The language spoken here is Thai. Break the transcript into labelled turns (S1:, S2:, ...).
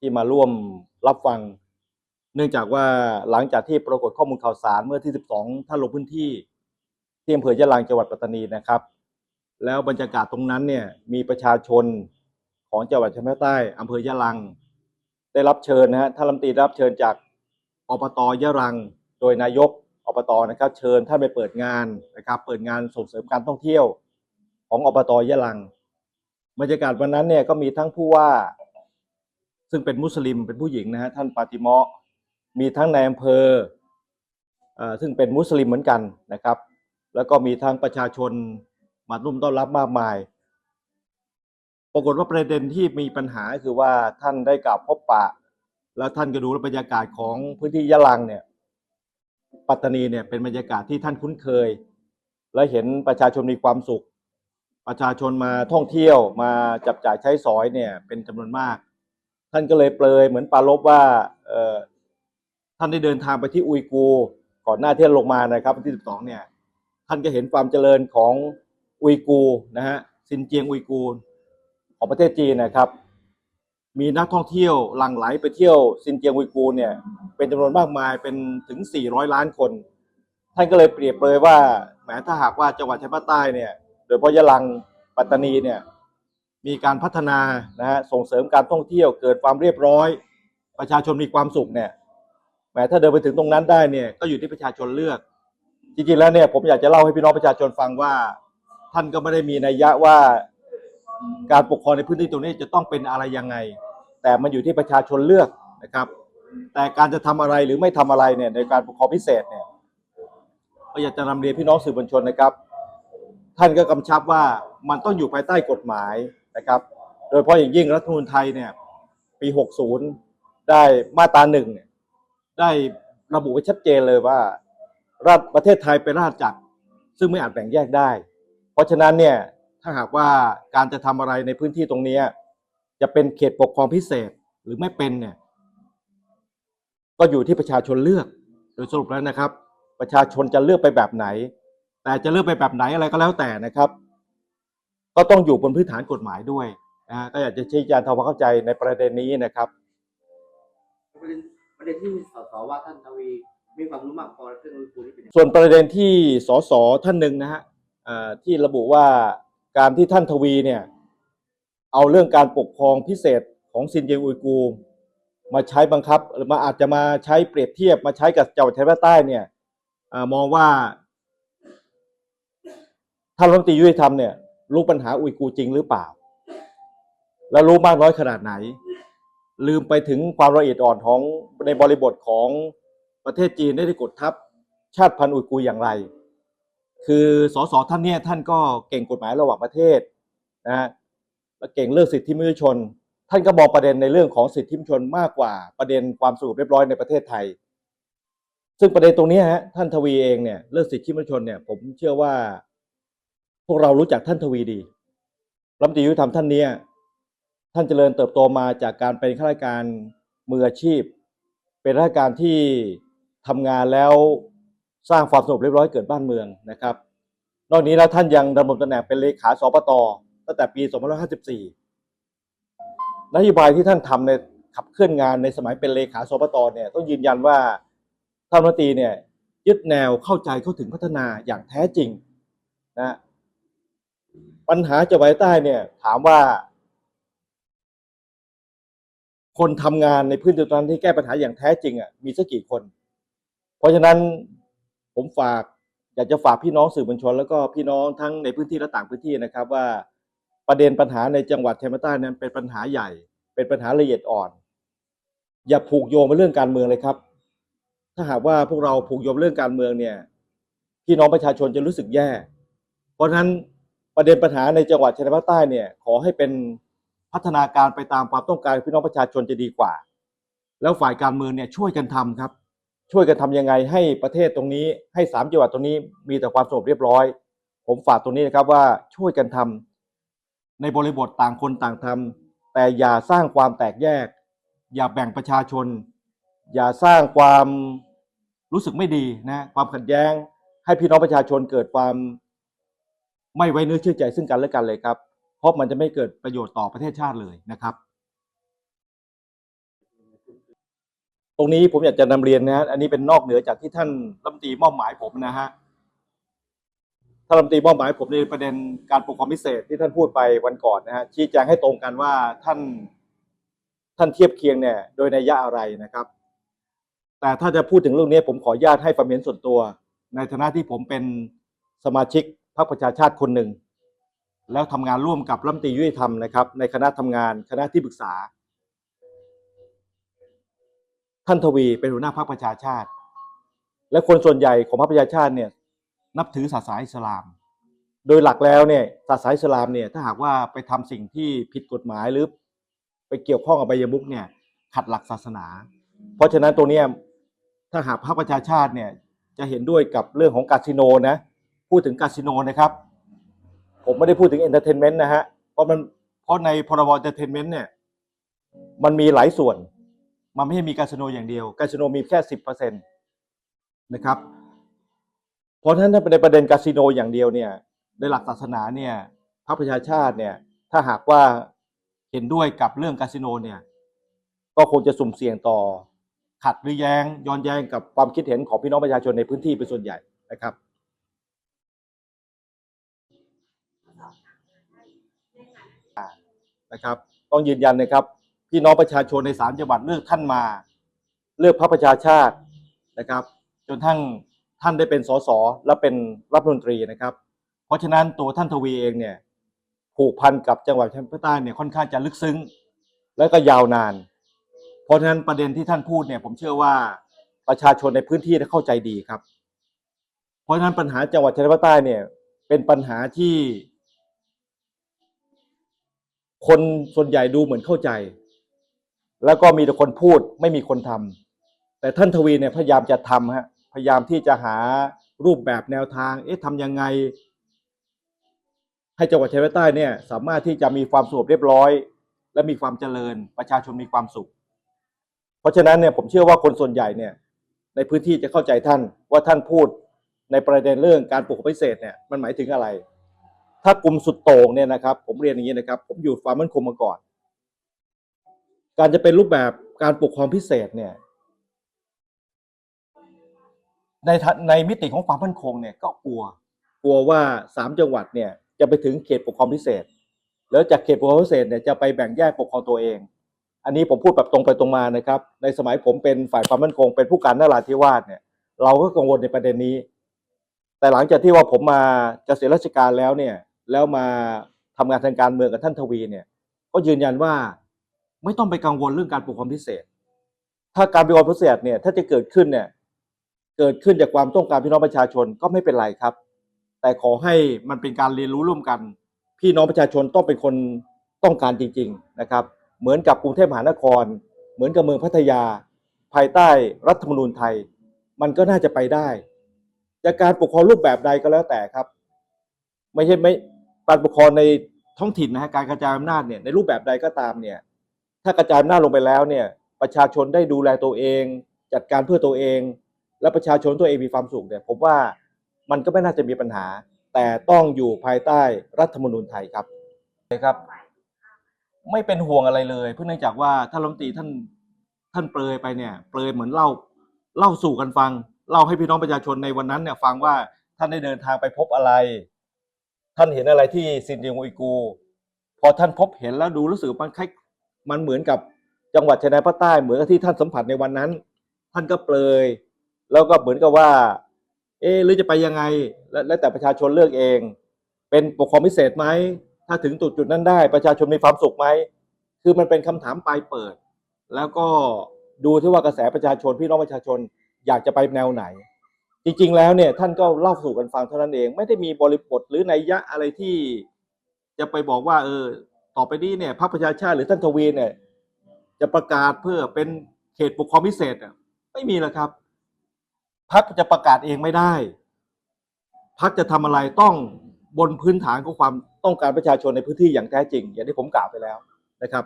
S1: ที่มาร่วมรับฟัง เนื่องจากว่าหลังจากที่ปรากฏข้อมูลข่าวสารเมื่อที่ 12 ท่านลงพื้นที่ที่อำเภอยะลังจังหวัดปัตตานีนะครับ แล้วบรรยากาศตรงนั้นเนี่ยมีประชาชนของจังหวัดชายแดนใต้อำเภอยะลัง ได้รับเชิญนะฮะท่านรัฐมนตรีรับเชิญจากอบตยะรัง โดยนายกอบตนะครับ เชิญท่านไปเปิดงานนะครับ เปิดงานส่งเสริมการท่องเที่ยวของอบตยะลังบรรยากาศวันนั้นเนี่ยก็มีทั้งผู้ว่า ซึ่งเป็นมุสลิมเป็นผู้หญิงนะฮะท่านปาติมาะมีทั้งในอำเภอซึ่งเป็นมุสลิมเหมือนกันนะครับ แล้วก็มีทั้งประชาชนมาร่วมต้อนรับมากมาย ปรากฏว่าประเด็นที่มีปัญหาคือว่าท่านได้กล่าวพบปะ แล้วท่านก็ดูบรรยากาศของพื้นที่ยะลังเนี่ยปัตตานีเนี่ยเป็นบรรยากาศที่ท่านคุ้นเคย และเห็นประชาชนมีความสุข ประชาชนมาท่องเที่ยวมาจับจ่ายใช้สอยเนี่ยเป็นจำนวนมาก ท่านก็เลยเปลยเหมือนปารบว่าเออท่านได้เดินทางไปที่อุยกู ก่อนหน้าที่จะลงมานะครับวันที่ 12 เนี่ย ท่านก็เห็นความเจริญของอุยกูนะฮะซินเจียงอุยกูของประเทศจีนนะครับ มีนักท่องเที่ยวหลั่งไหลไปเที่ยวซินเจียงอุยกูเนี่ยเป็นจำนวนมากมายเป็นถึง 400 ล้านคน ท่านก็เลยเปรียบเลยว่าแหมถ้าหากว่าจังหวัดชายภาคใต้เนี่ย โดยเฉพาะยะลังปัตตานีเนี่ย มีการพัฒนานะฮะส่งเสริมการท่องเที่ยวเกิดความเรียบร้อย ประชาชนมีความสุขเนี่ยแหมถ้าเดินไปถึงตรงนั้นได้เนี่ยก็อยู่ที่ประชาชนเลือก จริงๆแล้วเนี่ยผมอยากจะเล่าให้พี่น้องประชาชนฟังว่า ท่านก็ไม่ได้มีนัยยะว่าการปกครองในพื้นที่ตรงนี้จะต้องเป็นอะไรยังไง แต่มันอยู่ที่ประชาชนเลือกนะครับ แต่การจะทำอะไรหรือไม่ทำอะไรเนี่ยในการปกครองพิเศษเนี่ยก็อยากจะนำเรียนพี่น้องสื่อมวลชนนะครับ ท่านก็กำชับว่ามันต้องอยู่ภายใต้กฎหมาย นะครับ โดยเฉพาะอย่างยิ่งรัฐมนูญไทยเนี่ยปี 60 ได้มาตราหนึ่งเนี่ยได้ระบุไว้ชัดเจนเลยว่า รัฐประเทศไทยเป็นราชจักรซึ่งไม่อาจแบ่งแยกได้ เพราะฉะนั้นเนี่ยถ้าหากว่าการจะทำอะไรในพื้นที่ตรงนี้ จะเป็นเขตปกครองพิเศษหรือไม่เป็นเนี่ยก็อยู่ที่ประชาชนเลือก โดยสรุปแล้วนะครับ ประชาชนจะเลือกไปแบบไหน แต่จะเลือกไปแบบไหนอะไรก็แล้วแต่นะครับ ก็ต้องอยู่บนพื้นฐานกฎหมายด้วยนะฮะก็อยากจะชี้แจงทำความเข้าใจในประเด็นนี้นะครับ
S2: ประเด็นประเด็นที่สสว่าท่านทวีมีความรู้มากพอเรื่องอุยกูร์นี่เป็นยังไง
S1: ส่วนประเด็นที่สสท่านหนึ่งนะฮะเอ่อที่ระบุว่าการที่ท่านทวีเนี่ยเอาเรื่องการปกครองพิเศษของซินเจียงอุยกูร์มาใช้บังคับหรือมาอาจจะมาใช้เปรียบเทียบมาใช้กับจังหวัดชายแดนภาคใต้เนี่ยเออมองว่าท่านรัฐมนตรียุติธรรมเนี่ย รู้ปัญหาอุยกูร์จริงหรือเปล่า แล้วรู้มากน้อยขนาดไหน ลืมไปถึงความละเอียดอ่อนของในบริบทของประเทศจีนได้ได้กดทับชาติพันธุ์อุยกูร์อย่างไร คือสสท่านเนี่ยท่านก็เก่งกฎหมายระหว่างประเทศนะฮะและเก่งเรื่องสิทธิมนุษยชน ท่านก็มองประเด็นในเรื่องของสิทธิมนุษยชนมากกว่าประเด็นความสงบเรียบร้อยในประเทศไทย ซึ่งประเด็นตรงนี้ฮะท่านทวีเองเนี่ยเรื่องสิทธิมนุษยชนเนี่ยผมเชื่อว่า วกเรารู้จักท่านทวีดีรัฐมนตรียุติธรรมท่านเนี้ยท่านเจริญเติบโตมาจากการเป็นข้าราชการมืออาชีพ เป็นราชการที่ทำงานแล้วสร้างความสงบเรียบร้อยเกิดบ้านเมืองนะครับ นอกนี้แล้วท่านยังดำรงตำแหน่งเป็นเลขาสปตตั้งแต่ปี 2554 นโยบายที่ท่านทำในขับเคลื่อนงานในสมัยเป็นเลขาสปตเนี่ยต้องยืนยันว่าท่านรัฐมนตรีเนี่ยยึดแนวเข้าใจเข้าถึงพัฒนาอย่างแท้จริงนะ ปัญหาจังหวัดใต้เนี่ย ถามว่า คนทำงานในพื้นที่ตรงนั้นที่แก้ปัญหาอย่างแท้จริงอะมีสักกี่คน เพราะฉะนั้นผมฝากอยากจะฝากพี่น้องสื่อมวลชน แล้วก็พี่น้องทั้งในพื้นที่และต่างพื้นที่นะครับ ว่าประเด็นปัญหาในจังหวัดชายแดนใต้นั้นเป็นปัญหาใหญ่ เป็นปัญหาละเอียดอ่อน อย่าผูกโยงไปเรื่องการเมืองเลยครับ ถ้าหากว่าพวกเราผูกโยงเรื่องการเมืองเนี่ย พี่น้องประชาชนจะรู้สึกแย่ เพราะฉะนั้น ประเด็นปัญหาในจังหวัดชายแดนภาคใต้เนี่ยขอให้เป็นพัฒนาการไปตามความต้องการพี่น้องประชาชนจะดีกว่า แล้วฝ่ายการเมืองเนี่ยช่วยกันทำครับ ช่วยกันทำยังไงให้ประเทศตรงนี้ให้สามจังหวัดตรงนี้มีแต่ความสงบเรียบร้อย ผมฝากตรงนี้นะครับว่าช่วยกันทำในบริบทต่างคนต่างทำแต่อย่าสร้างความแตกแยก อย่าแบ่งประชาชน อย่าสร้างความรู้สึกไม่ดีนะความขัดแย้ง ให้พี่น้องประชาชนเกิดความ ไม่ไว้เนื้อเชื่อใจซึ่งกันและกันเลยครับ เพราะมันจะไม่เกิดประโยชน์ต่อประเทศชาติเลยนะครับ ตรงนี้ผมอยากจะนำเรียนนะฮะอันนี้เป็นนอกเหนือจากที่ท่านรัฐมนตรีมอบหมายผมนะฮะท่านรัฐมนตรีมอบหมายผมในประเด็นการปกครองพิเศษที่ท่านพูดไปวันก่อนนะฮะชี้แจงให้ตรงกันว่าท่านท่านเทียบเคียงเนี่ยโดยในยยะอะไรนะครับ แต่ถ้าจะพูดถึงเรื่องนี้ผมขออนุญาตให้ความเห็นส่วนตัว ในฐานะที่ผมเป็นสมาชิก พรรคประชาชาติคนหนึ่ง แล้วทำงานร่วมกับรัฐมนตรียุติธรรมนะครับ ในคณะทำงานคณะที่ปรึกษา ท่านทวีเป็นหัวหน้าพรรคประชาชาติ และคนส่วนใหญ่ของพรรคประชาชาติเนี่ยนับถือศาสนาอิสลาม โดยหลักแล้วเนี่ยศาสนาอิสลามเนี่ยถ้าหากว่าไปทำสิ่งที่ผิดกฎหมายหรือ ไปเกี่ยวข้องกับใบยมุกเนี่ยขัดหลักศาสนา เพราะฉะนั้นตัวเนี้ยถ้าหากพรรคประชาชาติเนี่ยจะเห็นด้วยกับเรื่องของคาสิโนนะ พูดถึงคาสิโนนะครับ ผมไม่ได้พูดถึงเอนเตอร์เทนเมนต์นะฮะเพราะมันเพราะในพรบเอนเตอร์เทนเมนต์เนี่ยมันมีหลายส่วน มันไม่ใช่มีคาสิโนอย่างเดียวคาสิโนมีแค่สิบเปอร์เซ็นต์นะครับ เพราะฉะนั้นถ้าในประเด็นคาสิโนอย่างเดียวเนี่ยในหลักศาสนาเนี่ยพรรคประชาชาติเนี่ยถ้าหากว่าเห็นด้วยกับเรื่องคาสิโนเนี่ยก็คงจะสุ่มเสี่ยงต่อขัดหรือแย้งย้อนแย้งกับความคิดเห็นของพี่น้องประชาชนในพื้นที่เป็นส่วนใหญ่นะครับ นะครับ ต้องยืนยันนะครับ พี่น้องประชาชนในสามจังหวัดเลือกท่านมา เลือกพรรคประชาชาตินะครับ จนทั้งท่านได้เป็นสสและเป็นรัฐมนตรีนะครับ เพราะฉะนั้นตัวท่านทวีเองเนี่ยผูกพันกับจังหวัดชายแดนใต้เนี่ยค่อนข้างจะลึกซึ้ง และก็ยาวนาน เพราะฉะนั้นประเด็นที่ท่านพูดเนี่ยผมเชื่อว่าประชาชนในพื้นที่ได้เข้าใจดีครับ เพราะฉะนั้นปัญหาจังหวัดชายแดนภาคใต้เนี่ยเป็นปัญหาที่ คนส่วนใหญ่ดูเหมือนเข้าใจ แล้วก็มีแต่คนพูดไม่มีคนทำแต่ท่านทวีเนี่ยพยายามจะทำฮะพยายามที่จะหารูปแบบแนวทาง เอ๊ะทำยังไง ให้จังหวัดชายแดนใต้เนี่ย สามารถที่จะมีความสงบเรียบร้อย และมีความเจริญประชาชนมีความสุข เพราะฉะนั้นเนี่ยผมเชื่อว่าคนส่วนใหญ่เนี่ย ในพื้นที่จะเข้าใจท่านว่าท่านพูดในประเด็นเรื่องการปกครองพิเศษเนี่ยมันหมายถึงอะไร ถ้ากลุ่มสุดโต่งเนี่ยนะครับ ผมเรียนอย่างนี้นะครับ ผมอยู่ความมั่นคงมาก่อน การจะเป็นรูปแบบการปกครองพิเศษเนี่ย ในในมิติของความมั่นคงเนี่ยก็กลัว กลัวว่าสามจังหวัดเนี่ยจะไปถึงเขตปกครองพิเศษ แล้วจากเขตปกครองพิเศษเนี่ยจะไปแบ่งแยกปกครองตัวเอง อันนี้ผมพูดแบบตรงไปตรงมานะครับ ในสมัยผมเป็นฝ่ายความมั่นคง เป็นผู้การนราธิวาสเนี่ย เราก็กังวลในประเด็นนี้ แต่หลังจากที่ว่าผมมาเกษียณราชการแล้วเนี่ย แล้วมาทำงานทางการเมืองกับท่านทวีเนี่ย ก็ยืนยันว่าไม่ต้องไปกังวลเรื่องการปกครองพิเศษ ถ้าการปกครองพิเศษเนี่ยถ้าจะเกิดขึ้นเนี่ยเกิดขึ้นจากความต้องการพี่น้องประชาชนก็ไม่เป็นไรครับ แต่ขอให้มันเป็นการเรียนรู้ร่วมกัน พี่น้องประชาชนต้องเป็นคนต้องการจริง ๆนะครับ เหมือนกับกรุงเทพมหานคร เหมือนกับเมืองพัทยา ภายใต้รัฐธรรมนูญไทย มันก็น่าจะไปได้จากการปกครองรูปแบบใดก็แล้วแต่ครับ ไม่ใช่ไม่ การปกครองในท้องถิ่นนะฮะการกระจายอำนาจเนี่ยในรูปแบบใดก็ตามเนี่ยถ้ากระจายอำนาจลงไปแล้วเนี่ยประชาชนได้ดูแลตัวเอง จัดการเพื่อตัวเอง และประชาชนตัวเองมีความสุขเนี่ยผมว่ามันก็ไม่น่าจะมีปัญหา แต่ต้องอยู่ภายใต้รัฐธรรมนูญไทยครับครับ ไม่เป็นห่วงอะไรเลย เพราะเนื่องจากว่าท่านรัฐมนตรีท่านท่านเปรยไปเนี่ยเปรยเหมือนเล่าเล่าสู่กันฟัง เล่าให้พี่น้องประชาชนในวันนั้นเนี่ยฟังว่าท่านได้เดินทางไปพบอะไร ท่านเห็นอะไรที่ซินเจียงอุยกู พอท่านพบเห็นแล้วดูรู้สึกมันคล้ายมันเหมือนกับจังหวัดชายแดนภาคใต้เหมือนกับที่ท่านสัมผัสในวันนั้น ท่านก็เปรยแล้วก็เหมือนกับว่า เอ๊ะหรือจะไปยังไงแล้วแต่ประชาชนเลือกเอง เป็นปกครองพิเศษไหมถ้าถึงจุดจุดนั้นได้ประชาชนมีความสุขไหมคือมันเป็นคำถามปลายเปิด แล้วก็ดูที่ว่ากระแสประชาชนพี่น้องประชาชนอยากจะไปแนวไหน จริงๆแล้วเนี่ยท่านก็เล่าสู่กันฟังเท่านั้นเอง ไม่ได้มีบริบทหรือนัยยะอะไรที่จะไปบอกว่า เออ ต่อไปนี้เนี่ยพรรคประชาชาติหรือท่านทวีเนี่ย จะประกาศเพื่อเป็นเขตปกครองพิเศษอะไม่มีแล้วครับพรรคจะประกาศเองไม่ได้พรรคจะทำอะไรต้องบนพื้นฐานของความต้องการประชาชนในพื้นที่อย่างแท้จริง อย่างที่ผมกล่าวไปแล้วนะครับ